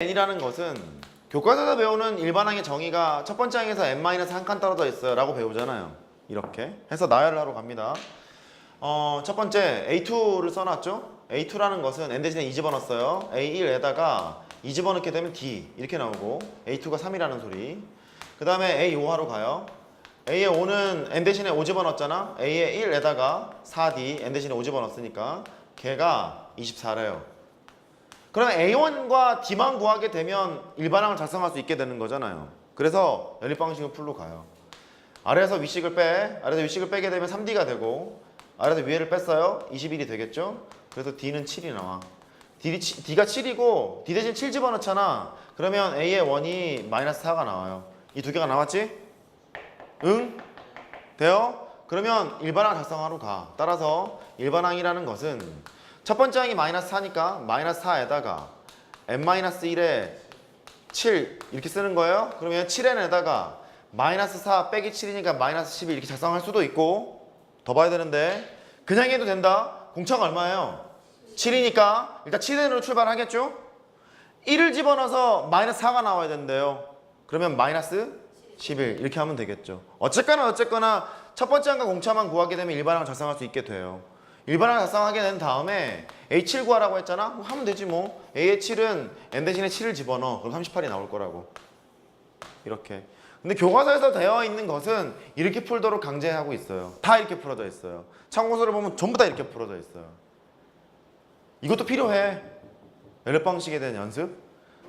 n이라는 것은 교과서에서 배우는 일반항의 정의가 첫 번째 항에서 n-한 칸 떨어져 있어요 라고 배우잖아요. 이렇게 해서 나열을 하러 갑니다. 어, 첫 번째 A2를 써놨죠? A2라는 것은 n 대신에 2 집어넣었어요. A1에다가 2 집어넣게 되면 D 이렇게 나오고 A2가 3이라는 소리. 그 다음에 A5하로 가요. A의 5는 n 대신에 5 집어넣었잖아. A의 1에다가 4D n 대신에 5 집어넣었으니까 걔가 24래요 그러면 A1과 D만 구하게 되면 일반항을 작성할 수 있게 되는 거잖아요. 그래서 연립 방식은 풀로 가요. 아래에서 위식을 빼, 아래에서 위식을 빼게 되면 3D가 되고 아래에서 위에를 뺐어요. 21이 되겠죠? 그래서 D는 7이 나와. D, D가 7이고 D 대신 7 집어넣잖아. 그러면 A의 1이 마이너스 4가 나와요. 이 두 개가 나왔지? 응? 돼요? 그러면 일반항 작성하러 가. 따라서 일반항이라는 것은 첫 번째 항이 마이너스 4니까 마이너스 4에다가 n-1에 7 이렇게 쓰는 거예요. 그러면 7n에다가 마이너스 4 빼기 7이니까 마이너스 12 이렇게 작성할 수도 있고 더 봐야 되는데 그냥 해도 된다. 공차가 얼마예요? 7이니까 일단 7n으로 출발하겠죠? 1을 집어넣어서 마이너스 4가 나와야 된대요. 그러면 마이너스 11 이렇게 하면 되겠죠. 어쨌거나 어쨌거나 첫 번째 항과 공차만 구하게 되면 일반항을 작성할 수 있게 돼요. 일반항을 작성하게 된 다음에 A7 구하라고 했잖아? 하면 되지 뭐. A의 7은 n 대신에 7을 집어넣어. 그럼 38이 나올 거라고. 이렇게. 근데 교과서에서 되어 있는 것은 이렇게 풀도록 강제하고 있어요. 다 이렇게 풀어져 있어요. 참고서를 보면 전부 다 이렇게 풀어져 있어요. 이것도 필요해. 연립 방식에 대한 연습.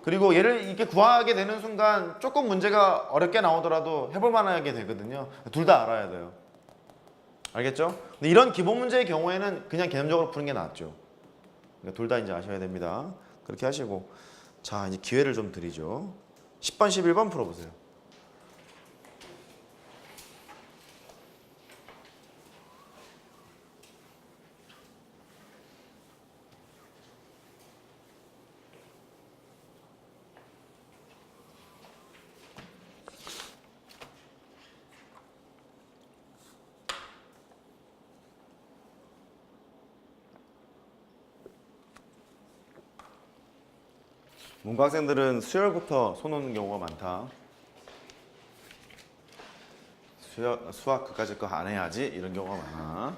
그리고 얘를 이렇게 구하게 되는 순간 조금 문제가 어렵게 나오더라도 해볼 만하게 되거든요. 둘 다 알아야 돼요. 알겠죠? 근데 이런 기본 문제의 경우에는 그냥 개념적으로 푸는 게 낫죠. 그러니까 둘 다 이제 아셔야 됩니다. 그렇게 하시고 자 이제 기회를 좀 드리죠. 10번, 11번 풀어보세요. 문과 학생들은 수열부터 손 오는 경우가 많다. 수학 그까짓 거 안 해야지 이런 경우가 많아.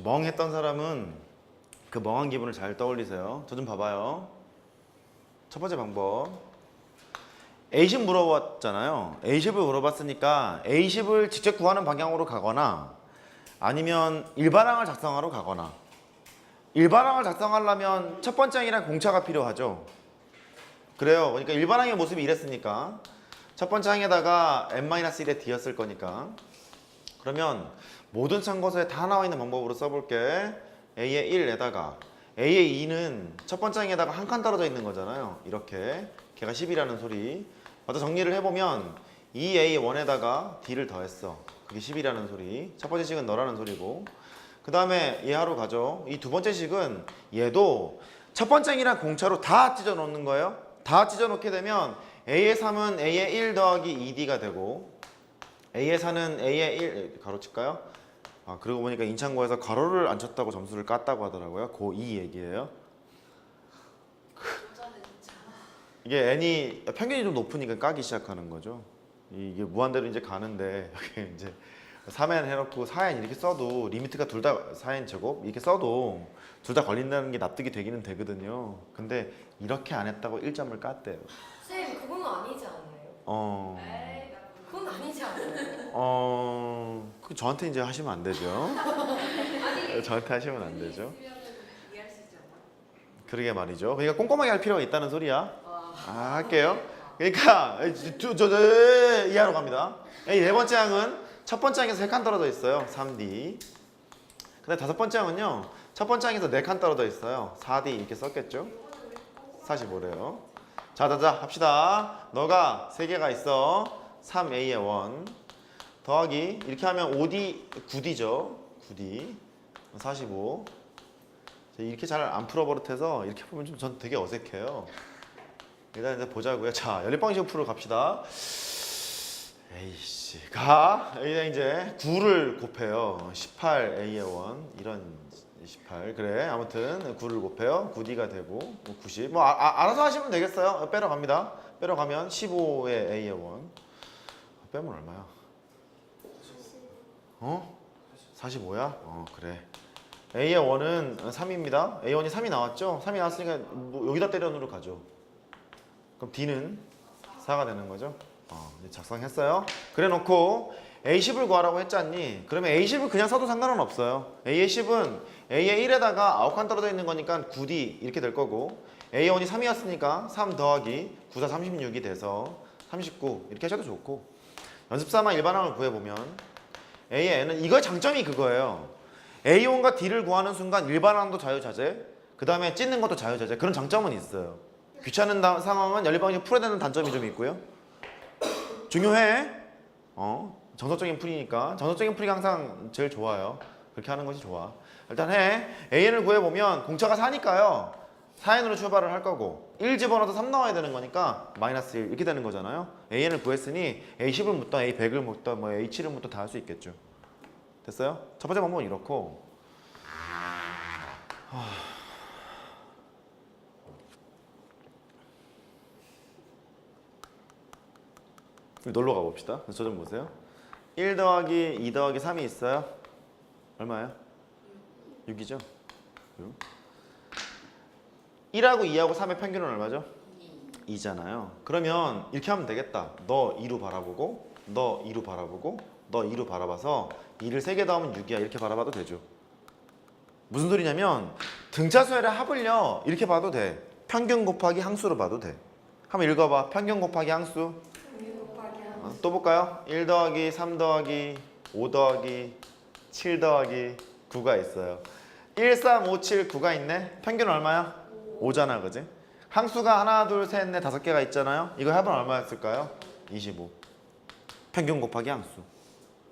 멍했던 사람은 그 멍한 기분을 잘 떠올리세요. 저 좀 봐봐요. 첫 번째 방법. A10 물어봤잖아요. A10을 물어봤으니까 A10을 직접 구하는 방향으로 가거나 아니면 일반항을 작성하러 가거나 일반항을 작성하려면 첫 번째 항이랑 공차가 필요하죠. 그래요. 그러니까 일반항의 모습이 이랬으니까 첫 번째 항에다가 n-1의 d였을 거니까 그러면 모든 참고서에 다 나와 있는 방법으로 써볼게. A의 1에다가 A의 2는 첫 번째 항에다가 한 칸 떨어져 있는 거잖아요. 이렇게 걔가 10이라는 소리. 먼저 정리를 해보면 2A1에다가 D를 더했어. 그게 10이라는 소리. 첫 번째 식은 너라는 소리고. 그 다음에 얘 하러 가죠. 이 두 번째 식은 얘도 첫 번째 항이랑 공차로 다 찢어 놓는 거예요. 다 찢어 놓게 되면 A의 3은 A의 1 더하기 2D가 되고 A의 4는 A의 1 가로칠까요? 아 그러고 보니까 인창고에서 가로를 안 쳤다고 점수를 깠다고 하더라고요. 고2 얘기예요. 이게 n이 평균이 좀 높으니까 까기 시작하는 거죠. 이게 무한대로 이제 가는데 여기 이제 3n 해놓고 4n 이렇게 써도 리미트가 둘 다 4n 제곱 이렇게 써도 둘 다 걸린다는 게 납득이 되기는 되거든요. 근데 이렇게 안 했다고 1점을 깠대요. 쌤 그건 아니지 않아요? 어, 그건 아니지 않아요? 어, 그 저한테 이제 하시면 안 되죠. 저한테 하시면 안 되죠. 그러게 말이죠. 그러니까 꼼꼼하게 할 필요가 있다는 소리야. 아, 할게요. 그러니까 저, 저, 저, 이하로 갑니다. 이네 번째 항은 첫 번째 항에서 세칸 떨어져 있어요. 3D. 근데 다섯 번째 항은요. 첫 번째 항에서 네칸 떨어져 있어요. 4D 이렇게 썼겠죠? 45래요. 자, 자, 자, 합시다. 너가 세 개가 있어. 3A에 1 더하기 이렇게 하면 5D, 9D죠. 9D. 45. 자, 이렇게 잘 안 풀어버릇해서 이렇게 보면 좀 전 되게 어색해요. 일단 이제 보자고요. 자, 연립방식 풀어 갑시다. 에이씨, 가. 이제 9를 곱해요. 18A의 1 이런 18 그래. 아무튼 9를 곱해요. 9D가 되고 뭐 90. 뭐 아, 아, 알아서 하시면 되겠어요. 빼러 갑니다. 빼러 가면 15의 A의 1 빼면 얼마야? 어? 45야? 어 그래. A의 1은 3입니다. A1이 3이 나왔죠? 3이 나왔으니까 뭐 여기다 때려 넣으러 가죠. 그럼 D는 4가 되는 거죠? 어, 이제 작성했어요. 그래 놓고 A10을 구하라고 했잖니? 그러면 A10을 그냥 써도 상관은 없어요. A의 10은 A의 1에다가 9칸 떨어져 있는 거니까 9D 이렇게 될 거고 A1이 3이었으니까 3 더하기 9, 4, 36이 돼서 39 이렇게 하셔도 좋고 연습삼아 일반항을 구해보면 A의 N은 이거 장점이 그거예요. A1과 D를 구하는 순간 일반항도 자유자재, 그 다음에 찢는 것도 자유자재 그런 장점은 있어요. 귀찮은 다- 상황은 연립방식 풀어야 되는 단점이 좀 있고요. 중요해. 어, 정석적인 풀이니까 정석적인 풀이가 항상 제일 좋아요. 그렇게 하는 것이 좋아. 일단 해. AN을 구해보면 공차가 4니까요. 4N으로 출발을 할 거고 1 집어넣어서 3 나와야 되는 거니까 마이너스 1 이렇게 되는 거잖아요. AN을 구했으니 A10을 묻던 A100을 묻던 뭐 A7을 묻던 다 할 수 있겠죠. 됐어요? 첫 번째 방법은 이렇고 놀러 가봅시다. 저 좀 보세요. 1 더하기 2 더하기 3이 있어요. 얼마예요? 6이죠? 6. 1하고 2하고 3의 평균은 얼마죠? 2 잖아요. 그러면 이렇게 하면 되겠다. 너 2로 바라보고 너 2로 바라보고 너 2로 바라봐서 2를 3개 더하면 6이야. 이렇게 바라봐도 되죠. 무슨 소리냐면 등차수열의 합을요. 이렇게 봐도 돼. 평균 곱하기 항수로 봐도 돼. 한번 읽어봐. 평균 곱하기 항수. 어, 또 볼까요? 1 더하기 3 더하기 5 더하기 7 더하기 9가 있어요. 1, 3, 5, 7, 9가 있네. 평균 얼마야? 5잖아, 그지? 항수가 하나, 둘, 셋, 넷, 다섯 개가 있잖아요. 이거 합은 얼마였을까요? 25. 평균 곱하기 항수.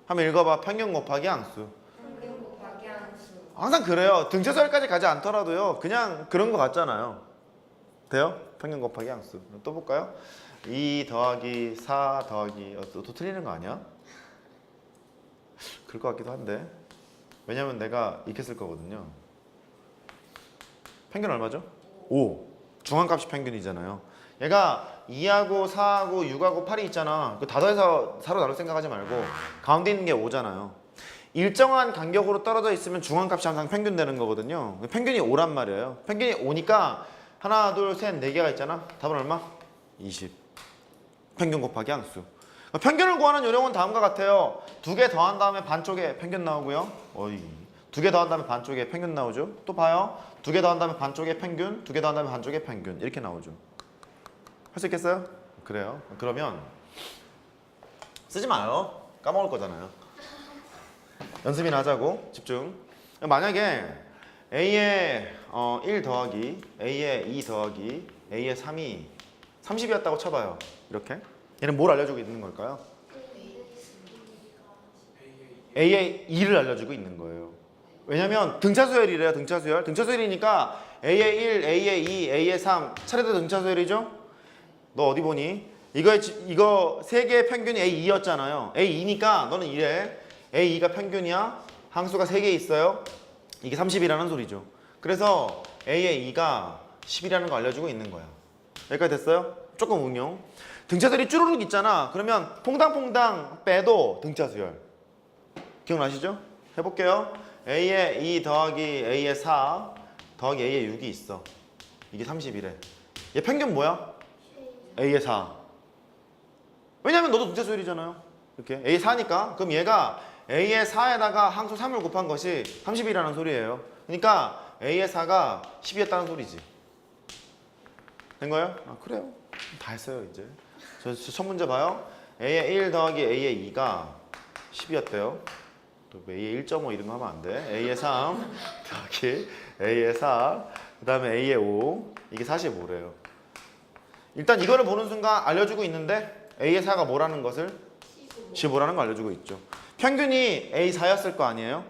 한번 읽어봐. 평균 곱하기 항수. 평균 곱하기 함수 항상 그래요. 등차수열까지 가지 않더라도요. 그냥 그런 거 같잖아요. 돼요? 평균 곱하기 항수. 또 볼까요? 2 더하기 4 더하기 어, 또, 또 틀리는 거 아니야? 그럴 것 같기도 한데. 왜냐면 내가 쓸 거거든요. 평균 얼마죠? 5. 중앙값이 평균이잖아요. 얘가 2하고 4하고 6하고 8이 있잖아. 그 다 더해서 4로 나눌 생각하지 말고 가운데 있는 게 5잖아요. 일정한 간격으로 떨어져 있으면 중앙값이 항상 평균 되는 거거든요. 평균이 5란 말이에요. 평균이 5니까 하나, 둘, 셋, 네 개가 있잖아. 답은 얼마? 20. 평균 곱하기 항수. 평균을 구하는 요령은 다음과 같아요. 두 개 더한 다음에 반쪽에 평균 나오고요. 어이. 두 개 더한 다음에 반쪽에 평균 나오죠. 또 봐요. 두 개 더한 다음에 반쪽에 평균, 두 개 더한 다음에 반쪽에 평균 이렇게 나오죠. 할 수 있겠어요? 그래요. 그러면 쓰지 마요. 까먹을 거잖아요. 연습이나 하자고 집중. 만약에 A의 어, 1 더하기 A의 2 더하기 A의 3이 30이었다고 쳐봐요. 이렇게. 얘는 뭘 알려주고 있는 걸까요? A의 2를 알려주고 있는 거예요. 왜냐면 등차수열이래요. 등차수열. 등차수열이니까 A의 1, A의 2, A의 3 차례대로 등차수열이죠? 너 어디 보니? 이거 이거 세 개의 평균이 A2였잖아요. A2니까 너는 이래. A2가 평균이야. 항수가 세 개 있어요. 이게 30이라는 소리죠. 그래서 A의 2가 10이라는 거 알려주고 있는 거야. 여기까지 됐어요? 조금 응용. 등차수열이 쭈루룩 있잖아. 그러면 퐁당퐁당 빼도 등차수열. 기억나시죠? 해볼게요. A에 2 더하기 A에 4 더하기 A에 6이 있어. 이게 30이래. 얘 평균 뭐야? A에 4. 왜냐면 너도 등차 수열이잖아요. 이렇게 A 4니까 그럼 얘가 A의 4에다가 항수 3을 곱한 것이 30이라는 소리예요. 그러니까 A의 4가 10이었다는 소리지. 된 거예요? 아 그래요. 다 했어요 이제. 저, 저첫 문제 봐요. A의 1 더하기 A의 2가 10이었대요. 또 A의 1.5 이런 거 하면 안 돼. A의 3 더하기 A의 4 그 다음에 A의 5 이게 45래요. 일단 이거를 보는 순간 알려주고 있는데 A의 4가 뭐라는 것을 15 라는 거 알려주고 있죠. 평균이 A4였을 거 아니에요?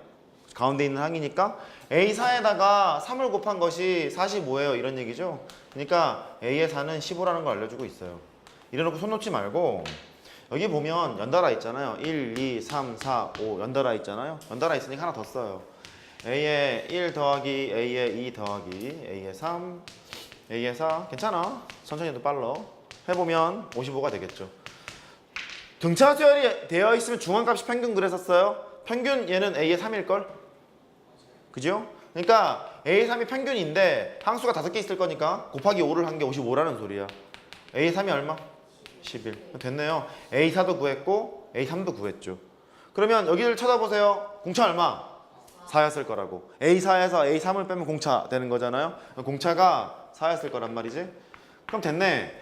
가운데 있는 항이니까 A4에다가 3을 곱한 것이 45예요. 이런 얘기죠. 그러니까 A의 4는 15라는 걸 알려주고 있어요. 이래놓고 손 놓지 말고 여기 보면 연달아 있잖아요. 1, 2, 3, 4, 5 연달아 있잖아요. 연달아 있으니까 하나 더 써요. A의 1 더하기 A의 2 더하기 A의 3 A의 4 괜찮아. 천천히 해도 빨라. 해보면 55가 되겠죠. 등차 수열이 되어 있으면 중앙값이 평균 그랬었어요. 평균 얘는 A의 3일걸? 그죠? 그러니까 A3이 평균인데 항수가 다섯 개 있을 거니까 곱하기 5를 한 게 55라는 소리야. A3이 얼마? 11. 됐네요. A4도 구했고 A3도 구했죠. 그러면 여기를 쳐다보세요. 공차 얼마? 4였을 거라고. A4에서 A3을 빼면 공차 되는 거잖아요. 공차가 4였을 거란 말이지. 그럼 됐네.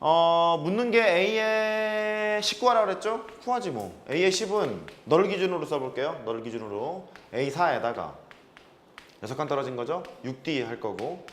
어, 묻는 게 A의 19하라고 그랬죠? 구하지 뭐. A의 10은 너를 기준으로 써볼게요. 너를 기준으로. A4에다가 6칸 떨어진 거죠? 6D 할 거고